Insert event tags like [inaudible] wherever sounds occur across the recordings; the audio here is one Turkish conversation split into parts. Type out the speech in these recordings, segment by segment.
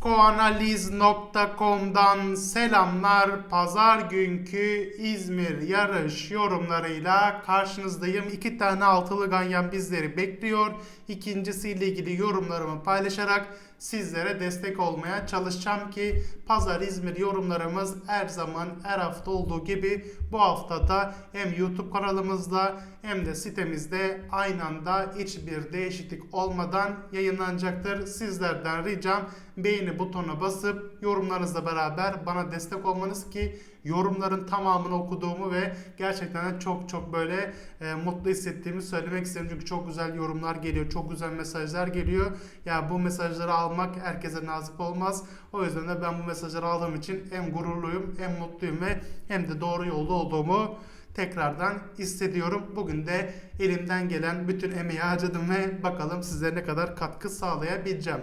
Psikoanaliz.com'dan selamlar. Pazar günkü İzmir yarış yorumlarıyla karşınızdayım. İki tane altılı ganyan bizleri bekliyor. İkincisiyle ilgili yorumlarımı paylaşarak sizlere destek olmaya çalışacağım ki Pazar İzmir yorumlarımız her zaman her hafta olduğu gibi bu haftada hem YouTube kanalımızda hem de sitemizde aynı anda hiçbir değişiklik olmadan yayınlanacaktır. Sizlerden ricam beğeni butonuna basıp yorumlarınızla beraber bana destek olmanız ki yorumların tamamını okuduğumu ve gerçekten de çok çok böyle e, mutlu hissettiğimi söylemek isterim. Çünkü çok güzel yorumlar geliyor, çok güzel mesajlar geliyor. Ya bu mesajları almak herkese nasip olmaz. O yüzden de ben bu mesajları aldığım için hem gururluyum, hem mutluyum ve hem de doğru yolda olduğumu tekrardan hissediyorum. Bugün de elimden gelen bütün emeği harcadım ve bakalım sizlere ne kadar katkı sağlayabileceğim.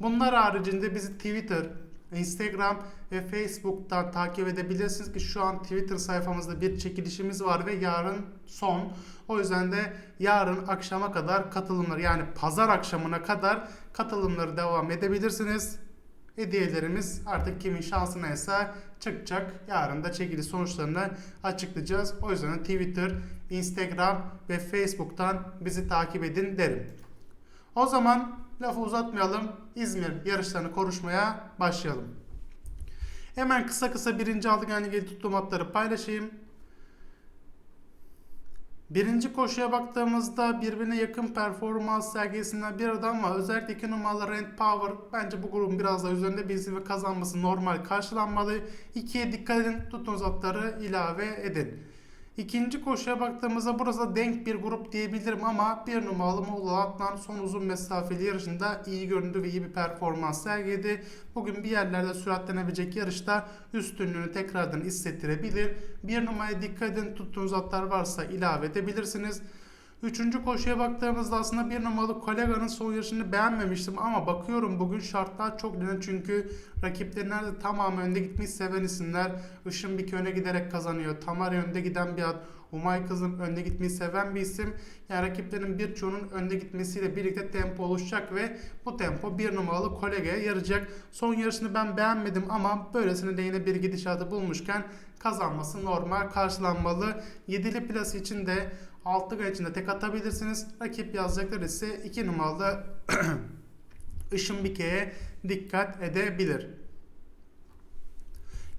Bunlar haricinde bizi Twitter, Instagram ve Facebook'tan takip edebilirsiniz ki şu an Twitter sayfamızda bir çekilişimiz var ve yarın son. O yüzden de yarın akşama kadar katılımlar yani pazar akşamına kadar katılımları devam edebilirsiniz. Hediyelerimiz artık kimin şansına ise çıkacak. Yarın da çekiliş sonuçlarını açıklayacağız. O yüzden de Twitter, Instagram ve Facebook'tan bizi takip edin derim. O zaman lafı uzatmayalım. İzmir yarışlarını konuşmaya başlayalım. Hemen kısa kısa birinci aldık ilgili tuttuğum atları paylaşayım. Birinci koşuya baktığımızda birbirine yakın performans sergisinden bir adam var. Özellikle iki numaralı Rand Power bence bu grubun biraz daha üzerinde bir ve kazanması normal karşılanmalı. İkiye dikkat edin tuttuğunuz atları ilave edin. İkinci koşuya baktığımızda burası da denk bir grup diyebilirim ama bir numaralı Muğla Atlan son uzun mesafeli yarışında iyi göründü ve iyi bir performans sergiledi. Bugün bir yerlerde süratlenebilecek yarışta üstünlüğünü tekrardan hissettirebilir. Bir numaraya dikkat edin tuttuğunuz atlar varsa ilave edebilirsiniz. Üçüncü koşuya baktığımızda aslında bir numaralı Kolega'nın son yarışını beğenmemiştim ama bakıyorum bugün şartlar çok net çünkü rakiplerinden de tamamı önde gitmeyi seven isimler. Işın bir öne giderek kazanıyor. Tamar önde giden bir at. Umay Kızım önde gitmeyi seven bir isim. Yani rakiplerin birçoğunun önde gitmesiyle birlikte tempo oluşacak ve bu tempo bir numaralı kolegaya yarayacak. Son yarışını ben beğenmedim ama böylesine de yine bir gidişatı bulmuşken kazanması normal karşılanmalı. Yedili plası için de 6 gol içinde tek atabilirsiniz. Rakip yazacaklar ise 2 numaralı [clears throat] Işın Bike'ye dikkat edebilir.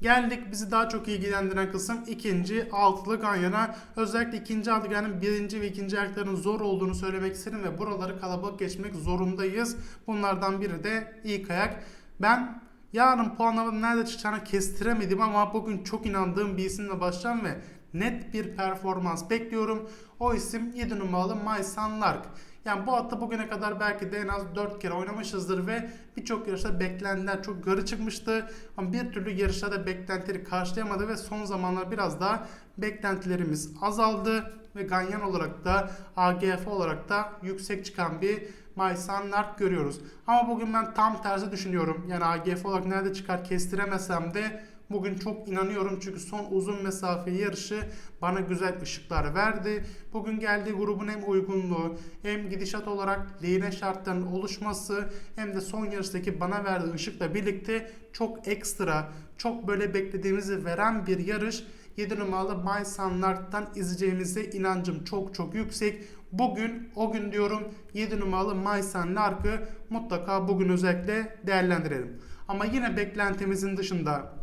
Geldik bizi daha çok ilgilendiren kısım ikinci altılı ganyana. Özellikle ikinci altılı ganyanın birinci ve ikinci ayaklarının zor olduğunu söylemek isterim ve buraları kalabalık geçmek zorundayız. Bunlardan biri de ilk ayak. Ben yarın puanlamanın nerede çıkacağını kestiremedim ama bugün çok inandığım bir isimle başlayacağım ve net bir performans bekliyorum. O isim 7 numaralı Maysan Lark. Yani bu atı bugüne kadar belki de en az 4 kere oynamışızdır ve birçok yarışta beklentiler çok garı çıkmıştı. Ama bir türlü yarışlarda beklentileri karşılayamadı ve son zamanlar biraz daha beklentilerimiz azaldı. Ve ganyan olarak da AGF olarak da yüksek çıkan bir Maysan Lark görüyoruz. Ama bugün ben tam tersi düşünüyorum. Yani AGF olarak nerede çıkar kestiremesem de Bugün çok inanıyorum çünkü son uzun mesafeli yarışı bana güzel ışıklar verdi. Bugün geldiği grubun hem uygunluğu hem gidişat olarak lehine şartların oluşması hem de son yarıştaki bana verdiği ışıkla birlikte çok ekstra, çok böyle beklediğimizi veren bir yarış. 7 numaralı May Sunlark'tan izleyeceğimize inancım çok çok yüksek. Bugün o gün diyorum 7 numaralı May Sunlark'ı mutlaka bugün özellikle değerlendirelim. Ama yine beklentimizin dışında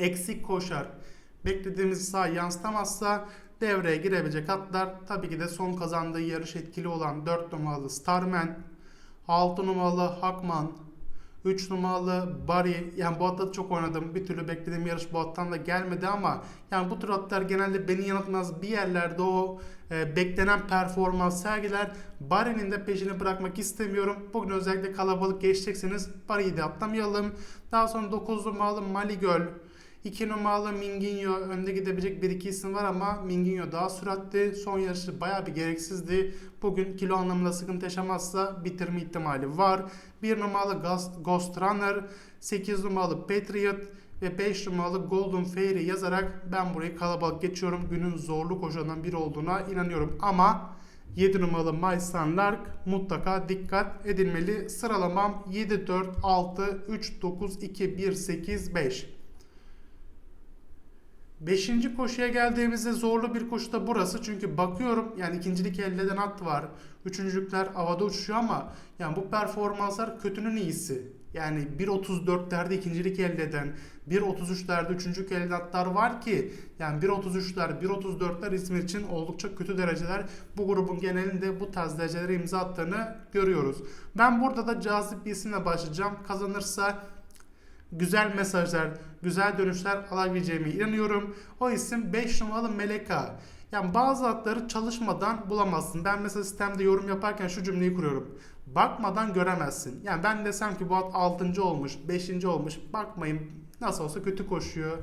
eksik koşar, beklediğimiz sağ yansıtamazsa devreye girebilecek atlar tabii ki de son kazandığı yarış etkili olan 4 numaralı Starman, 6 numaralı Hakman, 3 numaralı Bari yani bu atları çok oynadım. Bir türlü beklediğim yarış bu attan da gelmedi ama yani bu tür atlar genelde beni yanıltmaz. Bir yerlerde o e, beklenen performans sergiler. Bari'nin de peşini bırakmak istemiyorum. Bugün özellikle kalabalık geçeceksiniz. Bari'yi de atlamayalım. Daha sonra 9 numaralı Maligöl, 2 numaralı Minginho önde gidebilecek bir iki isim var ama Minginho daha süratli. Son yarışı baya bir gereksizdi. Bugün kilo anlamında sıkıntı yaşamazsa bitirme ihtimali var. 1 numaralı Ghost Runner, 8 numaralı Patriot ve 5 numaralı Golden Fairy yazarak ben burayı kalabalık geçiyorum. Günün zorlu koşularından biri olduğuna inanıyorum. Ama 7 numaralı Maysan Lark mutlaka dikkat edilmeli. Sıralamam 7, 4, 6, 3, 9, 2, 1, 8, 5. Beşinci koşuya geldiğimizde zorlu bir koşu da burası. Çünkü bakıyorum yani ikincilik elde eden at var. Üçüncülükler havada uçuşuyor ama yani bu performanslar kötünün iyisi. Yani 1.34'lerde ikincilik elde eden, 1.33'lerde üçüncülük elde atlar var ki yani 1.33'ler, 1.34'ler İzmir için oldukça kötü dereceler. Bu grubun genelinde bu tarz derecelere imza attığını görüyoruz. Ben burada da cazip bir isimle başlayacağım. Kazanırsa güzel mesajlar, güzel dönüşler alabileceğime inanıyorum. O isim 5 numaralı Meleka. Yani bazı atları çalışmadan bulamazsın. Ben mesela sistemde yorum yaparken şu cümleyi kuruyorum. Bakmadan göremezsin. Yani ben desem ki bu at 6. olmuş, 5. olmuş. Bakmayın nasıl olsa kötü koşuyor.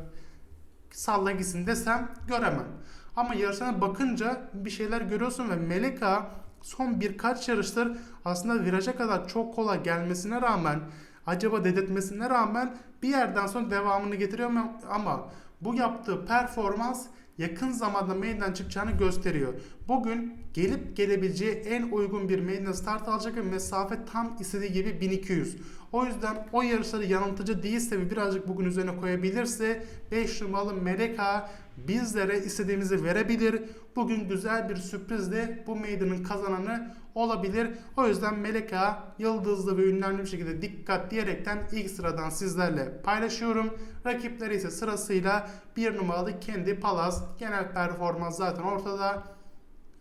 Salla gitsin desem göremem. Ama yarışlarına bakınca bir şeyler görüyorsun ve Meleka son birkaç yarıştır aslında viraja kadar çok kolay gelmesine rağmen acaba dedirtmesine rağmen bir yerden sonra devamını getiriyor mu? ama bu yaptığı performans yakın zamanda meydan çıkacağını gösteriyor. Bugün gelip gelebileceği en uygun bir meydan start alacak ve mesafe tam istediği gibi 1200. O yüzden o yarışları yanıltıcı değilse ve birazcık bugün üzerine koyabilirse 5 numaralı Meleka bizlere istediğimizi verebilir. Bugün güzel bir sürprizle bu meydanın kazananı olabilir. O yüzden Meleka yıldızlı ve ünlemli bir şekilde dikkat diyerekten ilk sıradan sizlerle paylaşıyorum. Rakipleri ise sırasıyla 1 numaralı Kendi Palas. Genel performans zaten ortada.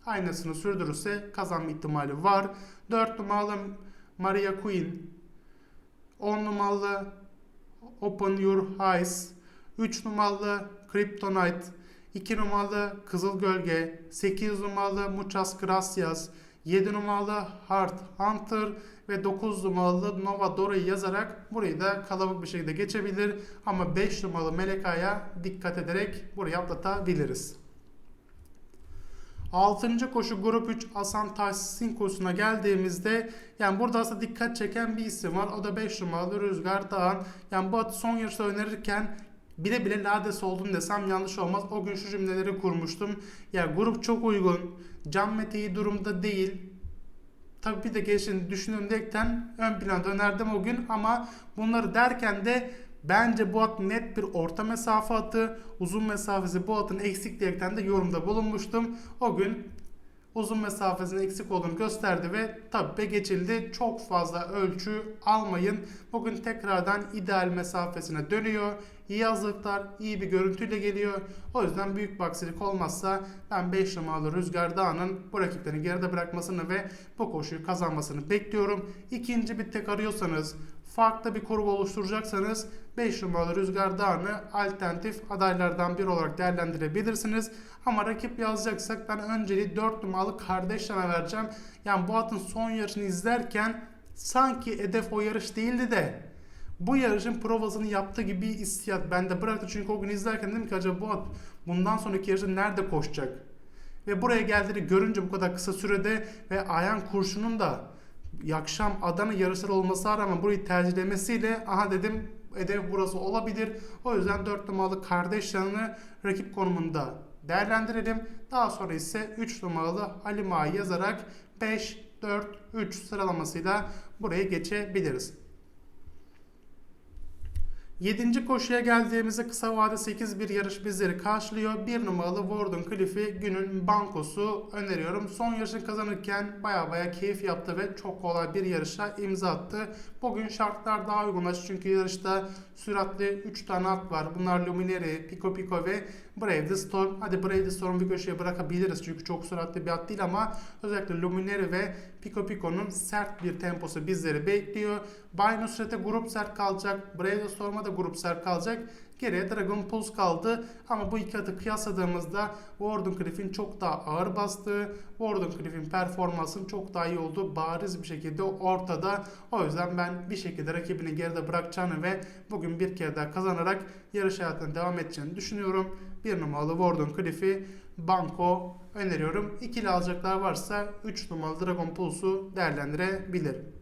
Aynısını sürdürürse kazanma ihtimali var. 4 numaralı Maria Queen. 10 numaralı Open Your Eyes. 3 numaralı Kryptonite. 2 numaralı Kızıl Gölge. 8 numaralı Muchas Gracias. 7 numaralı Heart Hunter ve 9 numaralı Nova Dora'yı yazarak burayı da kalabalık bir şekilde geçebilir. Ama 5 numaralı Meleka'ya dikkat ederek burayı atlatabiliriz. 6. koşu grup 3 Hasan Tahsin koşusuna geldiğimizde yani burada aslında dikkat çeken bir isim var. O da 5 numaralı Rüzgar Dağan. Yani bu atı son yarışta önerirken bile bile lades oldum desem yanlış olmaz. O gün şu cümleleri kurmuştum. Ya grup çok uygun. Can Mete iyi durumda değil. Tabii bir de düşünüyorum diyerekten ön planda önerdim o gün ama bunları derken de bence bu at net bir orta mesafe atı. Uzun mesafesi bu atın eksik diyerekten de yorumda bulunmuştum. O gün uzun mesafesinin eksik olduğunu gösterdi ve tabi geçildi. Çok fazla ölçü almayın. Bugün tekrardan ideal mesafesine dönüyor. İyi hazırlıklar, iyi bir görüntüyle geliyor. O yüzden büyük bir aksilik olmazsa ben 5 numaralı Rüzgar Dağı'nın bu rakiplerini geride bırakmasını ve bu koşuyu kazanmasını bekliyorum. İkinci bir tek arıyorsanız, farklı bir kurgu oluşturacaksanız 5 numaralı Rüzgar Dağı'nı alternatif adaylardan biri olarak değerlendirebilirsiniz. Ama rakip yazacaksak ben önceliği 4 numaralı Kardeşler'e vereceğim. Yani bu atın son yarışını izlerken sanki hedef o yarış değildi de bu yarışın provasını yaptığı gibi bir hissiyat bende bıraktı. Çünkü o gün izlerken dedim ki acaba bu at bundan sonraki yarışı nerede koşacak? Ve buraya geldiğini görünce bu kadar kısa sürede ve Ayhan Kurşun'un da akşam Adana yarışları olmasına rağmen burayı tercihlemesiyle aha dedim hedef burası olabilir. O yüzden 4 numaralı kardeş yanını rakip konumunda değerlendirelim. Daha sonra ise 3 numaralı Ali Ma'yı yazarak 5, 4, 3 sıralamasıyla buraya geçebiliriz. 7. koşuya geldiğimizde kısa vade 8 bir yarış bizleri karşılıyor. 1 numaralı Warden Cliff'i günün bankosu öneriyorum. Son yarışını kazanırken baya baya keyif yaptı ve çok kolay bir yarışa imza attı. Bugün şartlar daha uygunlaş çünkü yarışta süratli 3 tane at var. Bunlar Luminary, Pico Pico ve Brave the Storm. Hadi Brave the Storm'u bir köşeye bırakabiliriz çünkü çok süratli bir at değil ama özellikle Luminary ve Pico Pico'nun sert bir temposu bizleri bekliyor. Bay Nusret'e grup sert kalacak. Brave the Storm'a da grup sert kalacak. Geriye Dragon Pulse kaldı. Ama bu iki atı kıyasladığımızda Warden Cliff'in çok daha ağır bastığı, Warden Cliff'in performansının çok daha iyi olduğu bariz bir şekilde ortada. O yüzden ben bir şekilde rakibini geride bırakacağını ve bugün bir kere daha kazanarak yarış hayatına devam edeceğini düşünüyorum. Bir numaralı Warden Cliff'i banko öneriyorum. İkili alacaklar varsa 3 numaralı Dragon Pulse'u değerlendirebilirim.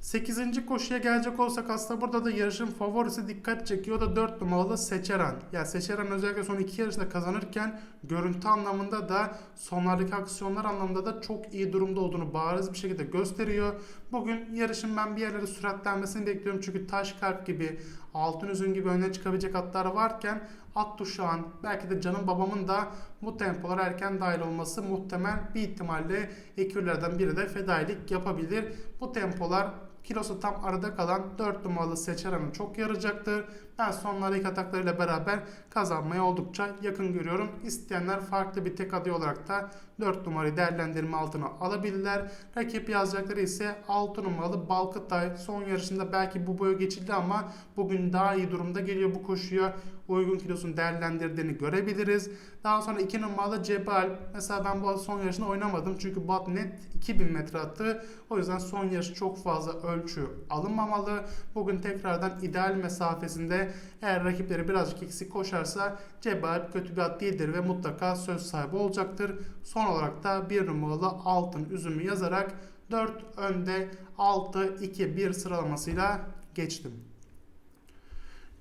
8. koşuya gelecek olsak aslında burada da yarışın favorisi dikkat çekiyor. Da 4 numaralı Seçeren. Yani Seçeren özellikle son iki yarışta kazanırken görüntü anlamında da sonlardaki aksiyonlar anlamında da çok iyi durumda olduğunu bariz bir şekilde gösteriyor. Bugün yarışın ben bir yerlere süratlenmesini bekliyorum. Çünkü taş kalp gibi, altın üzüm gibi öne çıkabilecek atlar varken at tuşağın belki de canım babamın da bu tempolara erken dahil olması muhtemel bir ihtimalle ekürlerden biri de fedailik yapabilir. Bu tempolar kilosu tam arada kalan 4 numaralı Seçeran'ı çok yarayacaktır. Ben sonlardaki ataklarıyla beraber kazanmaya oldukça yakın görüyorum. İsteyenler farklı bir tek aday olarak da 4 numarayı değerlendirme altına alabilirler. Rakip yazacakları ise 6 numaralı Balkıtay. Son yarışında belki bu boyu geçildi ama bugün daha iyi durumda geliyor bu koşuya. Uygun kilosunu değerlendirdiğini görebiliriz. Daha sonra 2 numaralı Cebal. Mesela ben bu son yarışını oynamadım. Çünkü bu at net 2000 metre attı. O yüzden son yarış çok fazla ölçü alınmamalı. Bugün tekrardan ideal mesafesinde eğer rakipleri birazcık eksik koşarsa Cebal kötü bir at değildir ve mutlaka söz sahibi olacaktır. Son olarak da 1 numaralı altın üzümü yazarak 4 önde 6-2-1 sıralamasıyla geçtim.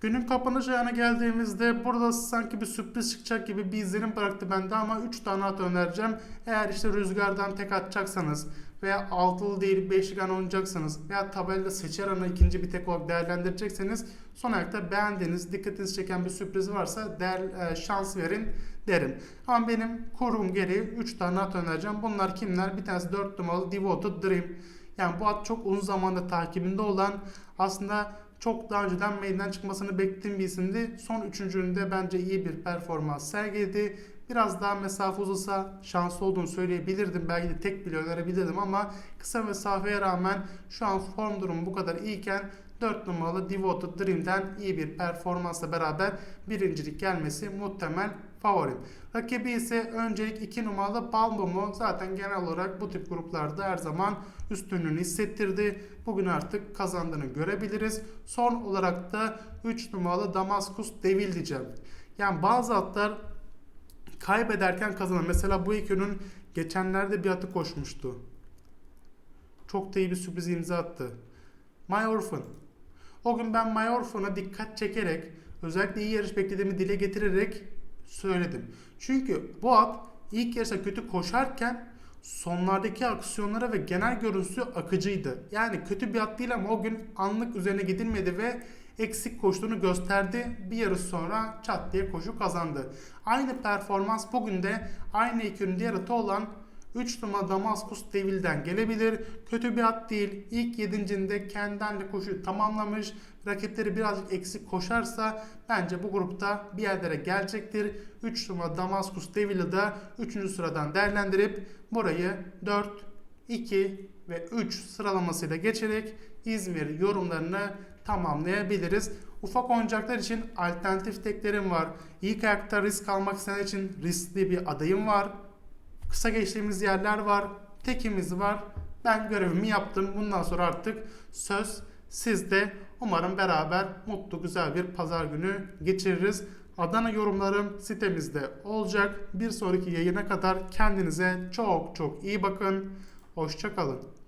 Günün kapanış ayağına geldiğimizde burada sanki bir sürpriz çıkacak gibi bir izlenim bıraktı bende ama 3 tane at önereceğim. Eğer işte rüzgardan tek atacaksanız veya altılı değil beşlik an oynayacaksanız veya tabelada seçer ana ikinci bir tek olarak değerlendirecekseniz son ayakta beğendiğiniz, dikkatinizi çeken bir sürpriz varsa değer, e, şans verin derim. Ama benim kurum gereği 3 tane at önereceğim. Bunlar kimler? Bir tanesi 4 numaralı Devoted Dream. Yani bu at çok uzun zamanda takibinde olan aslında çok daha önceden meydan çıkmasını beklediğim bir isimdi. Son üçüncülüğünde bence iyi bir performans sergiledi. Biraz daha mesafe uzasa şanslı olduğunu söyleyebilirdim. Belki de tek bile önerebilirdim ama kısa mesafeye rağmen şu an form durumu bu kadar iyiyken 4 numaralı Devoted Dream'den iyi bir performansla beraber birincilik gelmesi muhtemel favorim. Rakibi ise öncelik 2 numaralı Balmumu zaten genel olarak bu tip gruplarda her zaman üstünlüğünü hissettirdi. Bugün artık kazandığını görebiliriz. Son olarak da 3 numaralı Damaskus Devil diyeceğim. Yani bazı atlar kaybederken kazanır. Mesela bu ikinin geçenlerde bir atı koşmuştu. Çok da iyi bir sürpriz imza attı. My Orphan. O gün ben My Orphan'a dikkat çekerek özellikle iyi yarış beklediğimi dile getirerek söyledim. Çünkü bu at ilk yarışta kötü koşarken sonlardaki aksiyonlara ve genel görüntüsü akıcıydı. Yani kötü bir at değil ama o gün anlık üzerine gidilmedi ve eksik koştuğunu gösterdi. Bir yarış sonra çat diye koşu kazandı. Aynı performans bugün de aynı ekürün diğer atı olan 3 numara Damaskus Devil'den gelebilir. Kötü bir at değil. İlk yedincinde kendinden koşuyu tamamlamış. Rakipleri birazcık eksik koşarsa bence bu grupta bir yerlere gelecektir. 3 numara Damaskus Devil'i de 3. sıradan değerlendirip burayı 4, 2 ve 3 sıralamasıyla geçerek İzmir yorumlarını tamamlayabiliriz. Ufak oyuncaklar için alternatif teklerim var. İlk ayakta risk almak isteyen için riskli bir adayım var. Kısa geçtiğimiz yerler var. Tekimiz var. Ben görevimi yaptım. Bundan sonra artık söz sizde. Umarım beraber mutlu güzel bir pazar günü geçiririz. Adana yorumlarım sitemizde olacak. Bir sonraki yayına kadar kendinize çok çok iyi bakın. Hoşçakalın.